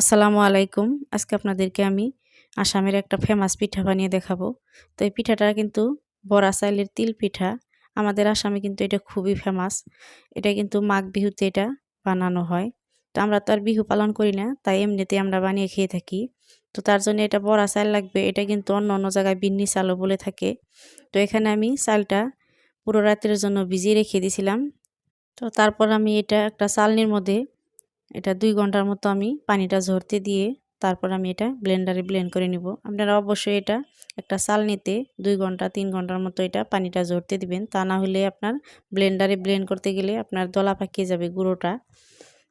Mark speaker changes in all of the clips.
Speaker 1: আসসালামু আলাইকুম। আজকে আপনাদেরকে আমি আসামের একটা ফেমাস পিঠা বানিয়ে দেখাবো। তো এই পিঠাটা কিন্তু বড়া চাইলের তিল পিঠা। আমাদের আসামে কিন্তু এটা খুবই ফেমাস এটা কিন্তু মাঘ বিহুতে এটা বানানো হয়। তো আমরা তো আর বিহু পালন করি না, তাই এমনিতে আমরা বানিয়ে খেয়ে থাকি। তো তার জন্য এটা বড়া চাল লাগবে। এটা কিন্তু অন্য অন্য জায়গায় বিন্নি চালও বলে থাকে। তো এখানে আমি চালটা পুরো রাতের জন্য ভিজিয়ে রেখে দিয়েছিলাম তো তারপর আমি এটা একটা চালনির মধ্যে এটা দুই ঘণ্টার মতো আমি পানিটা ঝরতে দিয়ে তারপর আমি এটা ব্লেন্ডারে ব্লেন্ড করে নিব। আপনারা অবশ্যই এটা একটা চাল নিতে দুই ঘণ্টা, তিন ঘণ্টার মতো এটা পানিটা ঝরতে দিবেন। তা না হলে আপনার ব্লেন্ডারে ব্লেন্ড করতে গেলে আপনার দলা পাকিয়ে যাবে গুঁড়োটা।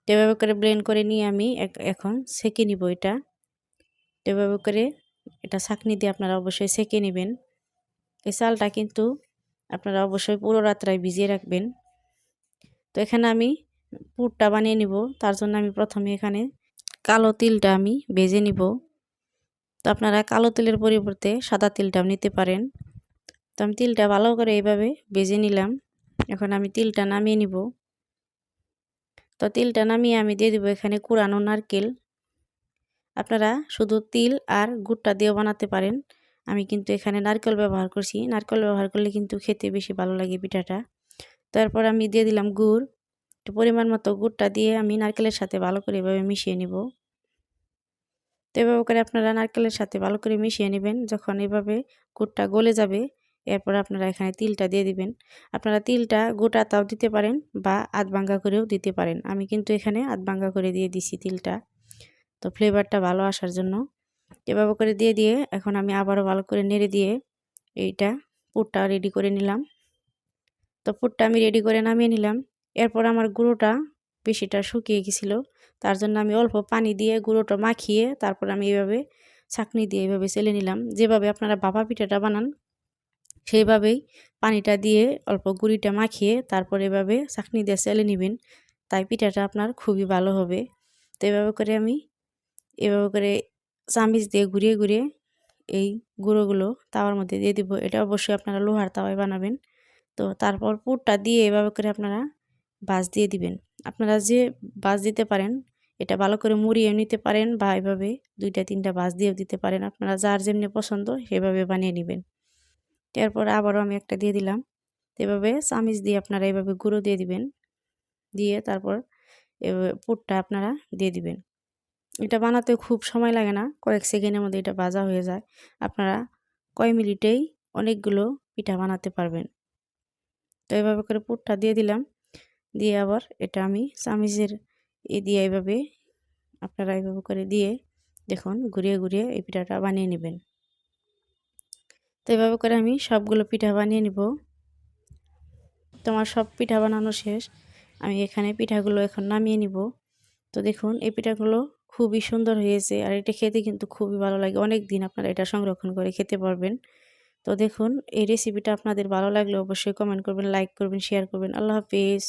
Speaker 1: এভাবে করে ব্লেন্ড করে নিয়ে আমি এখন সেকে নিব এটা। এভাবে করে এটা ছাঁকনি দিয়ে আপনারা অবশ্যই সেকে নেবেন। এই চালটা কিন্তু আপনারা অবশ্যই পুরো রাত্রায় ভিজিয়ে রাখবেন। তো এখানে আমি পুরটা বানিয়ে নিব। তার জন্য আমি প্রথমে এখানে কালো তিলটা আমি ভেজে নিব। তো আপনারা কালো তিলের পরিবর্তে সাদা তিলটাও নিতে পারেন। তো আমি তিলটা ভালো করে এইভাবে ভেজে নিলাম। এখন আমি তিলটা নামিয়ে নিব। তো তিলটা নামিয়ে আমি দিয়ে দিব এখানে কুড়ানো নারকেল। আপনারা শুধু তিল আর গুড়টা দিয়েও বানাতে পারেন। আমি কিন্তু এখানে নারকেল ব্যবহার করছি। নারকেল ব্যবহার করলে কিন্তু খেতে বেশি ভালো লাগে পিঠাটা। তারপর আমি দিয়ে দিলাম গুড়। একটু পরিমাণ মতো গুড়টা দিয়ে আমি নারকেলের সাথে ভালো করে এভাবে মিশিয়ে নিব। তো এভাবে করে আপনারা নারকেলের সাথে ভালো করে মিশিয়ে নেবেন। যখন এভাবে গুড়টা গলে যাবে, এরপর আপনারা এখানে তিলটা দিয়ে দিবেন। আপনারা তিলটা গোটা তাও দিতে পারেন বা আধ ভাঙ্গা করেও দিতে পারেন। আমি কিন্তু এখানে আধ ভাঙ্গা করে দিয়ে দিছি তিলটা। তো ফ্লেভারটা ভালো আসার জন্য এভাবে করে দিয়ে দিয়ে এখন আমি আবারও ভালো করে নেড়ে দিয়ে এইটা পুরটা রেডি করে নিলাম। তো পুরটা আমি রেডি করে নামিয়ে নিলাম। এরপর আমার গুঁড়োটা বেশিটা শুকিয়ে গেছিল। তার জন্য আমি অল্প পানি দিয়ে গুঁড়োটা মাখিয়ে তারপর আমি এইভাবে ছাকনি দিয়ে এইভাবে চেলে নিলাম। যেভাবে আপনারা বাবা পিঠাটা বানান, সেইভাবেই পানিটা দিয়ে অল্প গুঁড়িটা মাখিয়ে তারপর এভাবে চাকনি দিয়ে চেলে নেবেন। তাই পিঠাটা আপনার খুবই ভালো হবে। তো এভাবে করে আমি, এভাবে করে চামিচ দিয়ে ঘুরিয়ে ঘুরিয়ে এই গুঁড়োগুলো তাওয়ার মধ্যে দিয়ে দিব। এটা অবশ্যই আপনারা লোহার তাওয়ায় বানাবেন। তো তারপর পুরটা দিয়ে এভাবে করে আপনারা বাস দিয়ে দিবেন। আপনারা যে বাস দিতে পারেন, এটা ভালো করে মুড়িয়ে নিতে পারেন বা এভাবে দুইটা, তিনটা বাস দিয়েও দিতে পারেন। আপনারা যার যেমনি পছন্দ সেভাবে বানিয়ে নেবেন। এরপর আবারও আমি একটা দিয়ে দিলাম। এভাবে চামিচ দিয়ে আপনারা এভাবে গুঁড়ো দিয়ে দিবেন। দিয়ে তারপর এভাবে পুরটা আপনারা দিয়ে দিবেন। এটা বানাতে খুব সময় লাগে না, কয়েক সেকেন্ডের মধ্যে এটা ভাজা হয়ে যায়। আপনারা কয় মিনিটেই অনেকগুলো পিঠা বানাতে পারবেন। তো এভাবে করে পুরটা দিয়ে দিলাম। দিয়ে আবার এটা আমি চামিচের এ দিয়ে এইভাবে, আপনারা এইভাবে করে দিয়ে দেখুন ঘুরিয়ে ঘুরিয়ে এই পিঠাটা বানিয়ে নেবেন। তো এভাবে করে আমি সবগুলো পিঠা বানিয়ে নিব। তোমার সব পিঠা বানানো শেষ। আমি এখানে পিঠাগুলো এখন নামিয়ে নিব। তো দেখুন এই পিঠাগুলো খুবই সুন্দর হয়েছে আর এটা খেতে কিন্তু খুবই ভালো লাগে। অনেক দিন আপনারা এটা সংরক্ষণ করে খেতে পারবেন। তো দেখুন এই রেসিপিটা আপনাদের ভালো লাগলে অবশ্যই কমেন্ট করবেন লাইক করবেন শেয়ার করবেন। আল্লাহ হাফিজ।